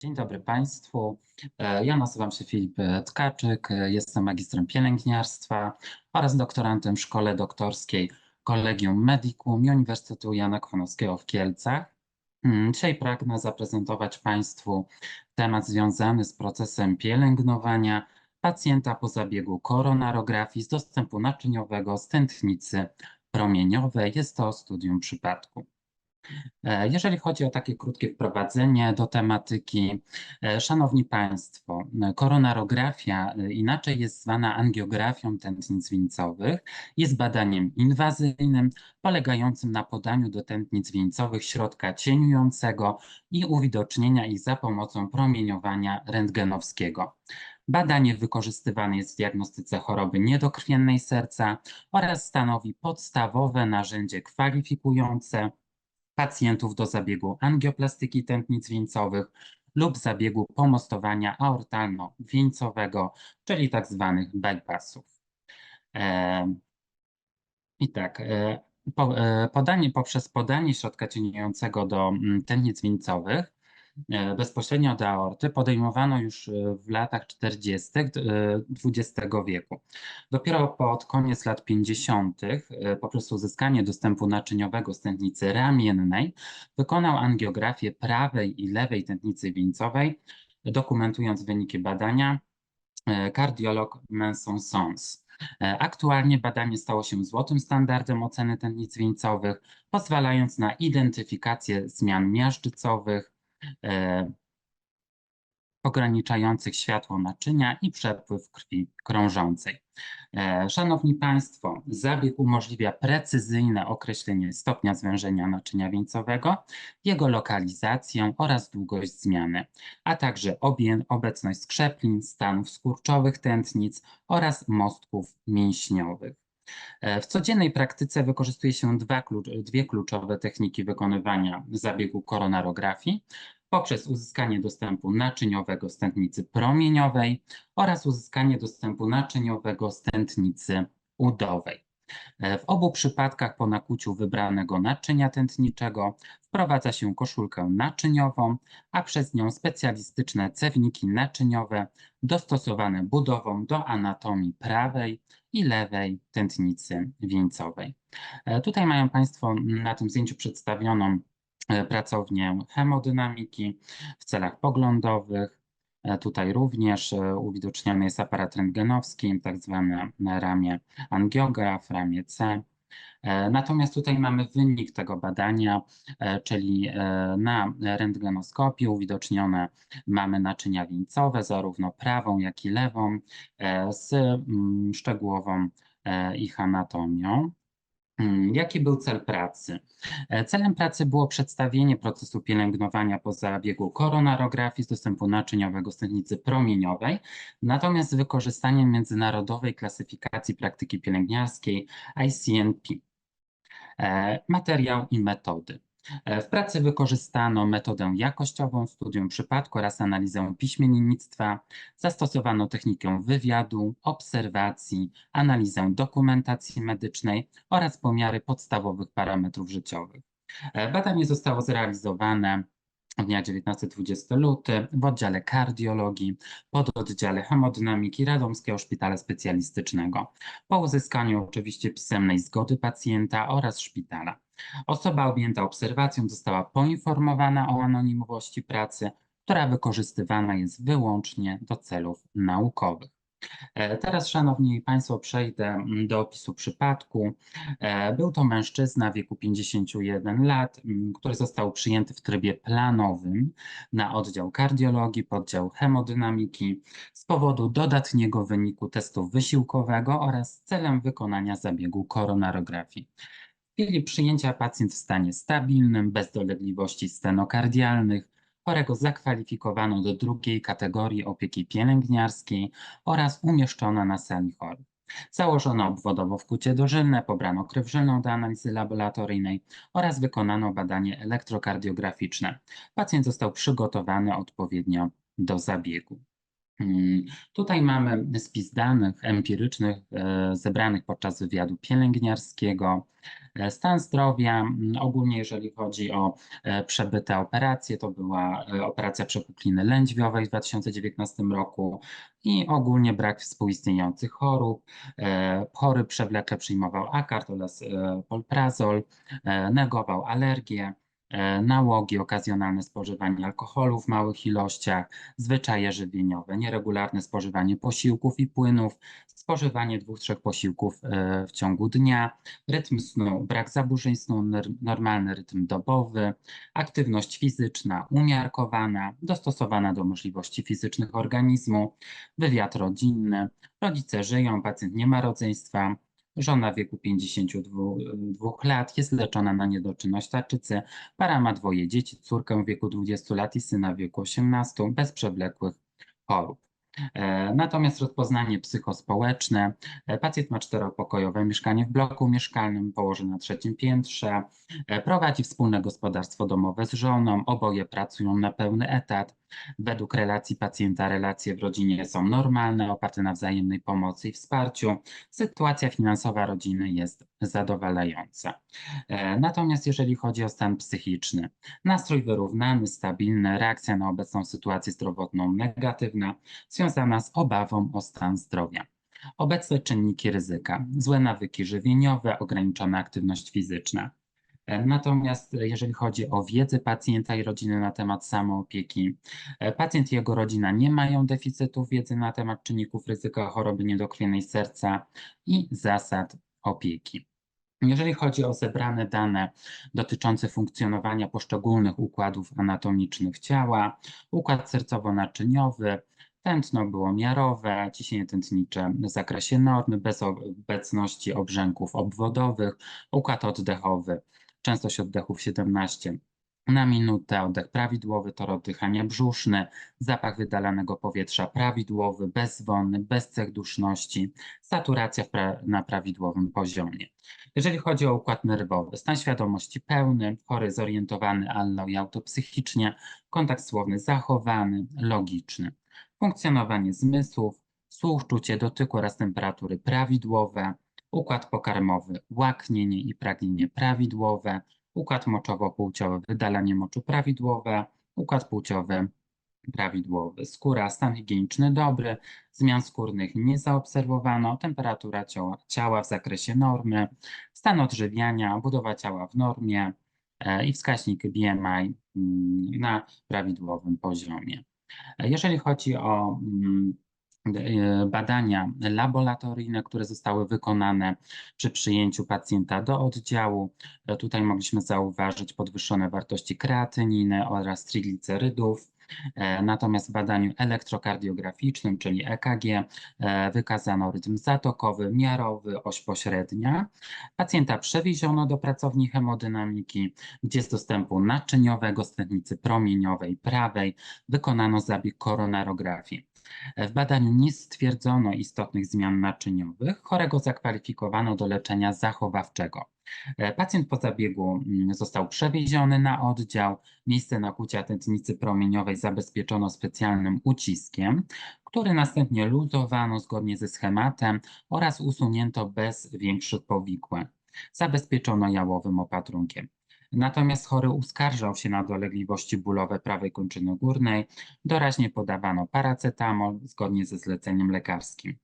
Dzień dobry Państwu. E, Ja nazywam się Filip Tkaczyk, e, jestem magistrem pielęgniarstwa oraz doktorantem w Szkole Doktorskiej Collegium Medicum Uniwersytetu Jana Chwanowskiego w Kielcach. Mm, Dzisiaj pragnę zaprezentować Państwu temat związany z procesem pielęgnowania pacjenta po zabiegu koronarografii z dostępu naczyniowego z tętnicy promieniowej. Jest to studium przypadku. E, Jeżeli chodzi o takie krótkie wprowadzenie do tematyki, e, Szanowni Państwo, e, koronarografia, inaczej jest zwana angiografią tętnic wieńcowych, jest badaniem inwazyjnym polegającym na podaniu do tętnic wieńcowych środka cieniującego i uwidocznienia ich za pomocą promieniowania rentgenowskiego. Badanie wykorzystywane jest w diagnostyce choroby niedokrwiennej serca oraz stanowi podstawowe narzędzie kwalifikujące pacjentów do zabiegu angioplastyki tętnic wieńcowych lub zabiegu pomostowania aortalno-wieńcowego, czyli tak zwanych bypassów. E, I tak, e, po, e, podanie, poprzez podanie środka cieniującego do mm, tętnic wieńcowych bezpośrednio do aorty podejmowano już e, w latach 40. XX wieku. Dopiero pod koniec lat 50. e, poprzez uzyskanie dostępu naczyniowego z ramiennej wykonał angiografię prawej i lewej tętnicy wieńcowej, dokumentując wyniki badania e, kardiolog Manson Sons. E, Aktualnie badanie stało się złotym standardem oceny tętnic wieńcowych, pozwalając na identyfikację zmian miażdżycowych, e, ograniczających światło naczynia i przepływ krwi krążącej. E, Szanowni Państwo, zabieg umożliwia precyzyjne określenie stopnia zwężenia naczynia wieńcowego, jego lokalizację oraz długość zmiany, a także obecność skrzeplin, stanów skurczowych tętnic oraz mostków mięśniowych. E, W codziennej praktyce wykorzystuje się klucz- dwie kluczowe techniki wykonywania zabiegu koronarografii poprzez uzyskanie dostępu naczyniowego z tętnicy promieniowej oraz uzyskanie dostępu naczyniowego z tętnicy udowej. E, W obu przypadkach po nakłuciu wybranego naczynia tętniczego wprowadza się koszulkę naczyniową, a przez nią specjalistyczne cewniki naczyniowe dostosowane budową do anatomii prawej i lewej tętnicy wieńcowej. E, Tutaj mają Państwo na tym zdjęciu przedstawioną e, pracownię hemodynamiki w celach poglądowych. E, Tutaj również e, uwidoczniony jest aparat rentgenowski, tak zwane ramię angiograf, ramię C. E, Natomiast tutaj mamy wynik tego badania, czyli na rentgenoskopii uwidocznione mamy naczynia wieńcowe, zarówno prawą, jak i lewą, z mm, szczegółową ich anatomią. Mm, Jaki był cel pracy? E, Celem pracy było przedstawienie procesu pielęgnowania po zabiegu koronarografii z dostępu naczyniowego z tętnicy promieniowej, natomiast z wykorzystaniem międzynarodowej klasyfikacji praktyki pielęgniarskiej ICNP. E, Materiał i metody. E, W pracy wykorzystano metodę jakościową, studium przypadku oraz analizę piśmiennictwa. Zastosowano technikę wywiadu, obserwacji, analizę dokumentacji medycznej oraz pomiary podstawowych parametrów życiowych. E, Badanie zostało zrealizowane dnia 19-20 luty w oddziale kardiologii, pododdziale hemodynamiki Radomskiego Szpitala Specjalistycznego. Po uzyskaniu oczywiście pisemnej zgody pacjenta oraz szpitala. Osoba objęta obserwacją została poinformowana o anonimowości pracy, która wykorzystywana jest wyłącznie do celów naukowych. E, Teraz, Szanowni Państwo, przejdę do opisu przypadku. E, Był to mężczyzna w wieku 51 lat, mm, który został przyjęty w trybie planowym na oddział kardiologii, poddział hemodynamiki z powodu dodatniego wyniku testu wysiłkowego oraz celem wykonania zabiegu koronarografii. Chwili przyjęcia pacjent w stanie stabilnym, bez dolegliwości stenokardialnych, chorego zakwalifikowano do drugiej kategorii opieki pielęgniarskiej oraz umieszczono na sali chorych. Założono obwodowo wkłucie dożylne, pobrano krew żylną do analizy laboratoryjnej oraz wykonano badanie elektrokardiograficzne. Pacjent został przygotowany odpowiednio do zabiegu. Mm, Tutaj mamy spis danych empirycznych e, zebranych podczas wywiadu pielęgniarskiego. E, Stan zdrowia, mm, ogólnie jeżeli chodzi o e, przebyte operacje, to była operacja przepukliny lędźwiowej w 2019 roku i ogólnie brak współistniejących chorób. Chory przewlekle przyjmował akard oraz polprazol, negował alergię, nałogi, okazjonalne spożywanie alkoholu w małych ilościach, zwyczaje żywieniowe, nieregularne spożywanie posiłków i płynów, spożywanie dwóch, trzech posiłków e, w ciągu dnia, rytm snu, brak zaburzeń snu, nor- normalny rytm dobowy, aktywność fizyczna umiarkowana, dostosowana do możliwości fizycznych organizmu, wywiad rodzinny, rodzice żyją, pacjent nie ma rodzeństwa, żona w wieku 52 lat jest leczona na niedoczynność tarczycy, para ma dwoje dzieci, córkę w wieku 20 lat i syna w wieku 18 bez przewlekłych chorób. E, Natomiast rozpoznanie psychospołeczne. E, Pacjent ma czteropokojowe mieszkanie w bloku mieszkalnym, położone na trzecim piętrze. E, Prowadzi wspólne gospodarstwo domowe z żoną. Oboje pracują na pełny etat. Według relacji pacjenta relacje w rodzinie są normalne, oparte na wzajemnej pomocy i wsparciu. Sytuacja finansowa rodziny jest zadowalająca. E, Natomiast jeżeli chodzi o stan psychiczny, nastrój wyrównany, stabilny, reakcja na obecną sytuację zdrowotną negatywna, związana z obawą o stan zdrowia. Obecne czynniki ryzyka, złe nawyki żywieniowe, ograniczona aktywność fizyczna. E, Natomiast e, jeżeli chodzi o wiedzę pacjenta i rodziny na temat samoopieki, e, pacjent i jego rodzina nie mają deficytu wiedzy na temat czynników ryzyka choroby niedokrwiennej serca i zasad opieki. Jeżeli chodzi o zebrane dane dotyczące funkcjonowania poszczególnych układów anatomicznych ciała, układ sercowo-naczyniowy, tętno było miarowe, ciśnienie tętnicze w zakresie normy, bez obecności obrzęków obwodowych, układ oddechowy, częstość oddechów 17 na minutę, oddech prawidłowy, tor oddychania brzuszny, zapach wydalanego powietrza prawidłowy, bezwonny, bez cech duszności, saturacja pra na prawidłowym poziomie. Jeżeli chodzi o układ nerwowy, stan świadomości pełny, chory zorientowany allo i autopsychicznie, kontakt słowny zachowany, logiczny. Funkcjonowanie zmysłów, słuch, czucie dotyku oraz temperatury prawidłowe, układ pokarmowy, łaknienie i pragnienie prawidłowe, układ moczowo-płciowy, wydalanie moczu prawidłowe, układ płciowy prawidłowy, skóra, stan higieniczny dobry, zmian skórnych nie zaobserwowano, temperatura ciała, ciała w zakresie normy, stan odżywiania, budowa ciała w normie e, i wskaźnik BMI mm, na prawidłowym poziomie. E, Jeżeli chodzi o mm, badania laboratoryjne, które zostały wykonane przy przyjęciu pacjenta do oddziału. E, Tutaj mogliśmy zauważyć podwyższone wartości kreatyniny oraz triglicerydów. E, Natomiast w badaniu elektrokardiograficznym, czyli EKG, e, wykazano rytm zatokowy, miarowy, oś pośrednia. Pacjenta przewieziono do pracowni hemodynamiki, gdzie z dostępu naczyniowego z tętnicy promieniowej prawej wykonano zabieg koronarografii. W badaniu nie stwierdzono istotnych zmian naczyniowych. Chorego zakwalifikowano do leczenia zachowawczego. E, Pacjent po zabiegu mm, został przewieziony na oddział. Miejsce nakłucia tętnicy promieniowej zabezpieczono specjalnym uciskiem, który następnie luzowano zgodnie ze schematem oraz usunięto bez większych powikłań. Zabezpieczono jałowym opatrunkiem. Natomiast chory uskarżał się na dolegliwości bólowe prawej kończyny górnej. Doraźnie podawano paracetamol zgodnie ze zleceniem lekarskim.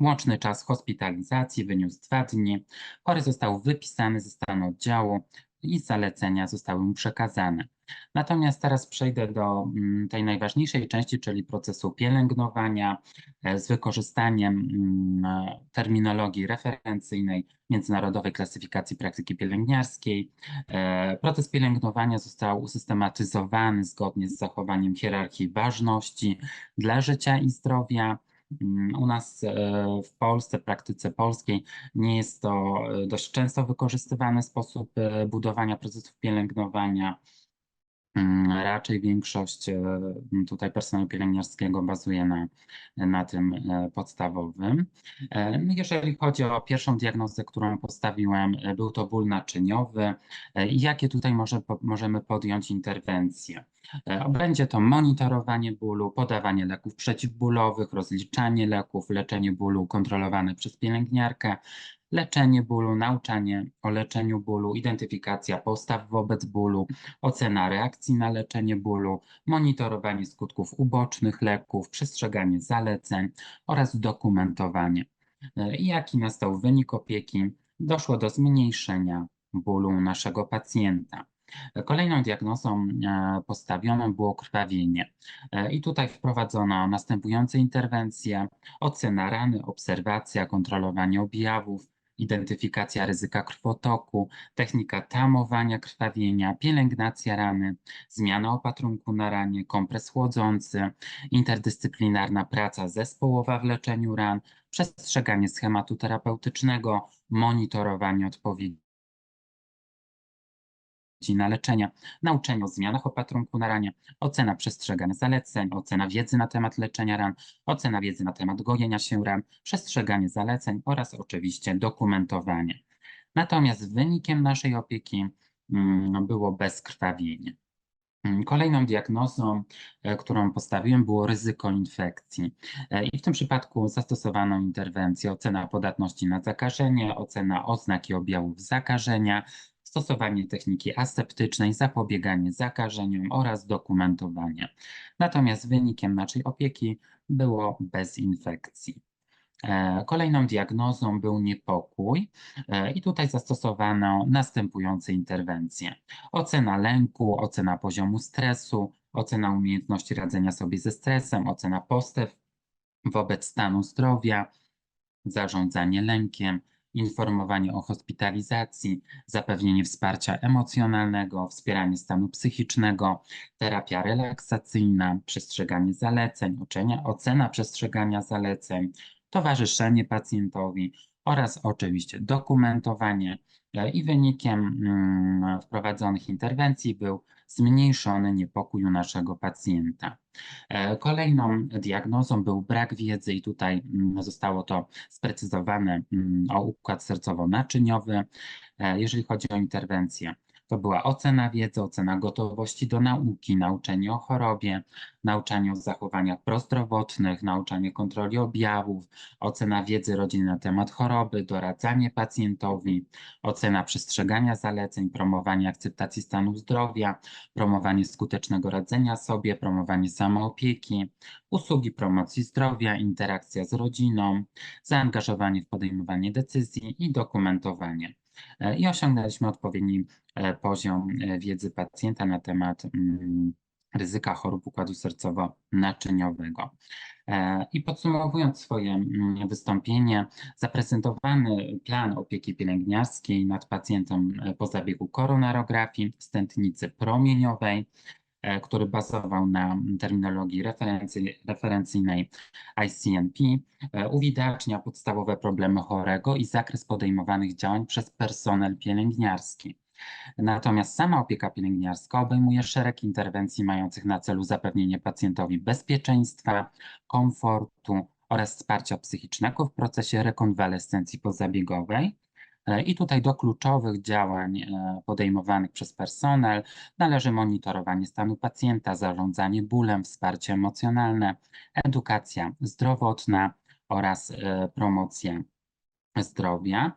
Łączny czas hospitalizacji wyniósł dwa dni. Chory został wypisany ze stanu oddziału i zalecenia zostały mu przekazane. Natomiast teraz przejdę do mm, tej najważniejszej części, czyli procesu pielęgnowania e, z wykorzystaniem mm, terminologii referencyjnej Międzynarodowej Klasyfikacji Praktyki Pielęgniarskiej. E, Proces pielęgnowania został usystematyzowany zgodnie z zachowaniem hierarchii ważności dla życia i zdrowia. Mm, U nas e, w Polsce, w praktyce polskiej, nie jest to dość często wykorzystywany sposób budowania procesów pielęgnowania. Mm, Raczej większość e, tutaj personelu pielęgniarskiego bazuje na, na tym e, podstawowym. E, Jeżeli chodzi o pierwszą diagnozę, którą postawiłem, był to ból naczyniowy. Jakie tutaj może, możemy podjąć interwencje? Będzie to monitorowanie bólu, podawanie leków przeciwbólowych, rozliczanie leków, leczenie bólu kontrolowane przez pielęgniarkę, leczenie bólu, nauczanie o leczeniu bólu, identyfikacja postaw wobec bólu, ocena reakcji na leczenie bólu, monitorowanie skutków ubocznych leków, przestrzeganie zaleceń oraz dokumentowanie. E, jaki nastał wynik opieki? Doszło do zmniejszenia bólu naszego pacjenta. E, Kolejną diagnozą e, postawioną było krwawienie. I tutaj wprowadzono następujące interwencje: ocena rany, obserwacja, kontrolowanie objawów, identyfikacja ryzyka krwotoku, technika tamowania krwawienia, pielęgnacja rany, zmiana opatrunku na ranie, kompres chłodzący, interdyscyplinarna praca zespołowa w leczeniu ran, przestrzeganie schematu terapeutycznego, monitorowanie odpowiedzi na leczenie, nauczenie o zmianach opatrunku na ranie, ocena przestrzegania zaleceń, ocena wiedzy na temat leczenia ran, ocena wiedzy na temat gojenia się ran, przestrzeganie zaleceń oraz oczywiście dokumentowanie. Natomiast wynikiem naszej opieki mm, było bezkrwawienie. Mm, Kolejną diagnozą, e, którą postawiłem, było ryzyko infekcji. E, I w tym przypadku zastosowano interwencję ocena podatności na zakażenie, ocena oznak i objawów zakażenia, stosowanie techniki aseptycznej, zapobieganie zakażeniom oraz dokumentowanie. Natomiast wynikiem naszej opieki było bez infekcji. E, Kolejną diagnozą był niepokój e, i tutaj zastosowano następujące interwencje. Ocena lęku, ocena poziomu stresu, ocena umiejętności radzenia sobie ze stresem, ocena postaw wobec stanu zdrowia, zarządzanie lękiem, informowanie o hospitalizacji, zapewnienie wsparcia emocjonalnego, wspieranie stanu psychicznego, terapia relaksacyjna, przestrzeganie zaleceń, ocenia, ocena przestrzegania zaleceń, towarzyszenie pacjentowi oraz oczywiście dokumentowanie. I wynikiem mm, wprowadzonych interwencji był zmniejszony niepokój u naszego pacjenta. E, Kolejną diagnozą był brak wiedzy, i tutaj mm, zostało to sprecyzowane mm, o układ sercowo-naczyniowy. E, Jeżeli chodzi o interwencję, to była ocena wiedzy, ocena gotowości do nauki, nauczenie o chorobie, nauczanie o zachowaniach prozdrowotnych, nauczanie kontroli objawów, ocena wiedzy rodziny na temat choroby, doradzanie pacjentowi, ocena przestrzegania zaleceń, promowanie akceptacji stanu zdrowia, promowanie skutecznego radzenia sobie, promowanie samoopieki, usługi promocji zdrowia, interakcja z rodziną, zaangażowanie w podejmowanie decyzji i dokumentowanie. E, I osiągnęliśmy odpowiedni e, poziom e, wiedzy pacjenta na temat mm, ryzyka chorób układu sercowo-naczyniowego. I podsumowując swoje mm, wystąpienie, zaprezentowany plan opieki pielęgniarskiej nad pacjentem po zabiegu koronarografii stętnicy promieniowej, który bazował na terminologii referency, referencyjnej ICNP, e, uwidacznia podstawowe problemy chorego i zakres podejmowanych działań przez personel pielęgniarski. Natomiast sama opieka pielęgniarska obejmuje szereg interwencji mających na celu zapewnienie pacjentowi bezpieczeństwa, komfortu oraz wsparcia psychicznego w procesie rekonwalescencji pozabiegowej. E, I tutaj do kluczowych działań e, podejmowanych przez personel należy monitorowanie stanu pacjenta, zarządzanie bólem, wsparcie emocjonalne, edukacja zdrowotna oraz e, promocja zdrowia.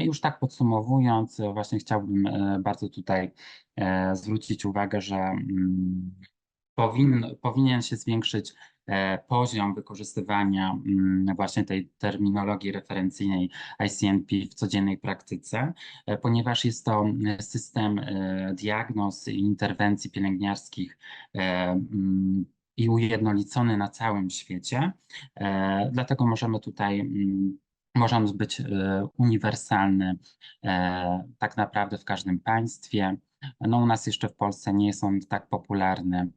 Już tak podsumowując, właśnie chciałbym bardzo tutaj zwrócić uwagę, że mm, powin, powinien się zwiększyć e, poziom wykorzystywania mm, właśnie tej terminologii referencyjnej ICNP w codziennej praktyce, e, ponieważ jest to system e, diagnoz i interwencji pielęgniarskich mm, i ujednolicony na całym świecie. Dlatego możemy tutaj mm, może być uniwersalny tak naprawdę w każdym państwie. No u nas jeszcze w Polsce nie on tak popularny, e,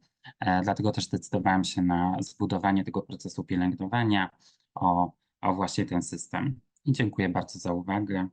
dlatego też zdecydowałem się na zbudowanie tego procesu pielęgnowania o, o właśnie ten system. I dziękuję bardzo za uwagę.